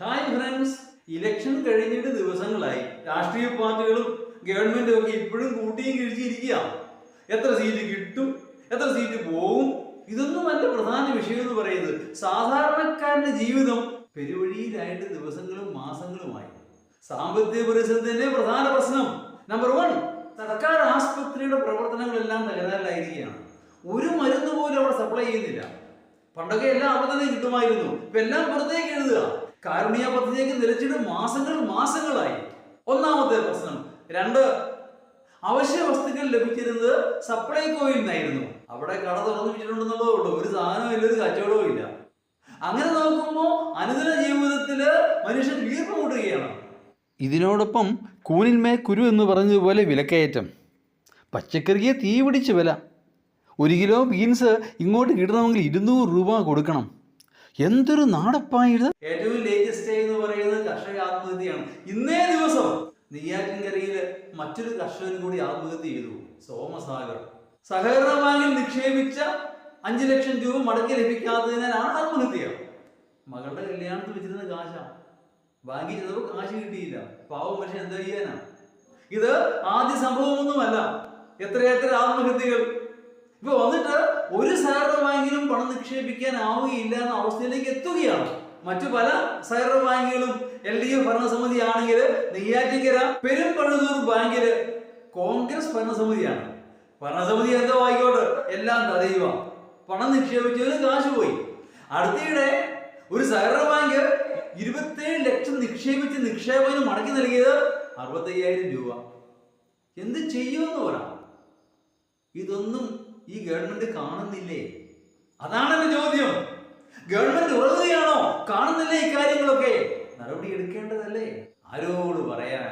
Hi friends election കഴിഞ്ഞിട്ട് ദിവസങ്ങളായി. രാഷ്ട്രീയ പാർട്ടികളും ഗവൺമെന്റും ഒക്കെ ഇപ്പോഴും കൂട്ടിയും കിഴിച്ചിരിക്കുക എത്ര സീറ്റ് കിട്ടും എത്ര സീറ്റ് പോകും ഇതൊന്നും അല്ല പ്രധാന വിഷയം എന്ന് പറയുന്നത്. സാധാരണക്കാരന്റെ ജീവിതം പെരുവഴിയിലായിട്ട് ദിവസങ്ങളും മാസങ്ങളുമായി. സാമ്പത്തിക പ്രതിസന്ധി തന്നെ പ്രധാന പ്രശ്നം. നമ്പർ വൺ സർക്കാർ ആസ്പത്രിയുടെ പ്രവർത്തനങ്ങളെല്ലാം തകരാറിലായിരിക്കുകയാണ്. ഒരു മരുന്ന് പോലും അവിടെ സപ്ലൈ ചെയ്യുന്നില്ല. പണ്ടൊക്കെ എല്ലാം അവിടെ തന്നെ കിട്ടുമായിരുന്നു. ഇപ്പൊ എല്ലാം പുറത്തേക്ക് എഴുതുക. കാരുണ്യ പദ്ധതിയൊക്കെ നിലച്ചിട്ട് മാസങ്ങൾ മാസങ്ങളായി. ഒന്നാമത്തെ പ്രശ്നം രണ്ട് അവശ്യ വസ്തുക്കൾ ലഭിച്ചിരുന്നത് സപ്ലൈകോയിൽ നിന്നായിരുന്നു. അവിടെ കട തുറന്നു വെച്ചിട്ടുണ്ടെന്നുള്ളതേ ഉള്ളൂ. ഒരു സാധനവും ഇല്ല ഒരു കച്ചവടവും ഇല്ല. അങ്ങനെ നോക്കുമ്പോൾ അനുദിന ജീവിതത്തിൽ മനുഷ്യൻ വീർപ്പ് മുട്ടുകയാണ് ഇതിനോടൊപ്പം കൂനിന്മേ കുരു എന്ന് പറഞ്ഞതുപോലെ വിലക്കയറ്റം. പച്ചക്കറിയെ തീ പിടിച്ച് വില. ഒരു കിലോ ബീൻസ് ഇങ്ങോട്ട് കിട്ടണമെങ്കിൽ ഇരുന്നൂറ് രൂപ കൊടുക്കണം. എന്തൊരു നാടപ്പായത് ഏറ്റവും ലേറ്റസ്റ്റ് എന്ന് പറയുന്നത് കർഷക ആത്മഹത്യയാണ്. ഇന്നേ ദിവസം നെയ്യാറ്റിൻകരയിൽ മറ്റൊരു കർഷകൻ കൂടി ആത്മഹത്യ ചെയ്തു. സോമസാഗർ. സഹകരണ ബാങ്കിൽ നിക്ഷേപിച്ച അഞ്ചു ലക്ഷം രൂപ മടക്കി ലഭിക്കാത്തതിനാലാണ് ആത്മഹത്യ. മകളുടെ കല്യാണത്തിൽ വെച്ചിരുന്ന കാശാണ് ബാങ്കിൽ ചെന്നപ്പോൾ കാശ് കിട്ടിയില്ല. പാവം പക്ഷെ എന്താ ചെയ്യാനാ? ഇത് ആദ്യ സംഭവമൊന്നുമല്ല. എത്രയെത്ര ആത്മഹത്യകൾ. ഇപ്പൊ വന്നിട്ട് ഒരു ആവുകയില്ല എന്ന അവസ്ഥയിലേക്ക് എത്തുകയാണ്. മറ്റു പല സഹകരണ ബാങ്കുകളും എൽ ഡി എഫ് ഭരണസമിതി ആണെങ്കിൽ നെയ്യാറ്റിക്കര പെരുമ്പഴുതൂർ ബാങ്കിൽ കോൺഗ്രസ് ഭരണസമിതിയാണ്. ഭരണസമിതി എന്തോ ആയിക്കോട്ടെ എല്ലാം തടയുക പണം നിക്ഷേപിച്ചതിന് കാശ് പോയി അടുത്തിടെ ഒരു സഹകരണ ബാങ്ക് ഇരുപത്തേഴ് ലക്ഷം നിക്ഷേപിച്ച് നിക്ഷേപകന് മടക്കി നൽകിയത് അറുപത്തയ്യായിരം രൂപ. എന്ത് ചെയ്യുമെന്ന് പറ. ഇതൊന്നും ഈ ഗവൺമെന്റ് കാണുന്നില്ലേ? അതാണ് എന്റെ ചോദ്യം. ഗവൺമെന്റ് ഉറങ്ങുകയാണോ? കാണുന്നില്ലേ കാര്യങ്ങളൊക്കെ നടപടി എടുക്കേണ്ടതല്ലേ? ആരോട് പറയാൻ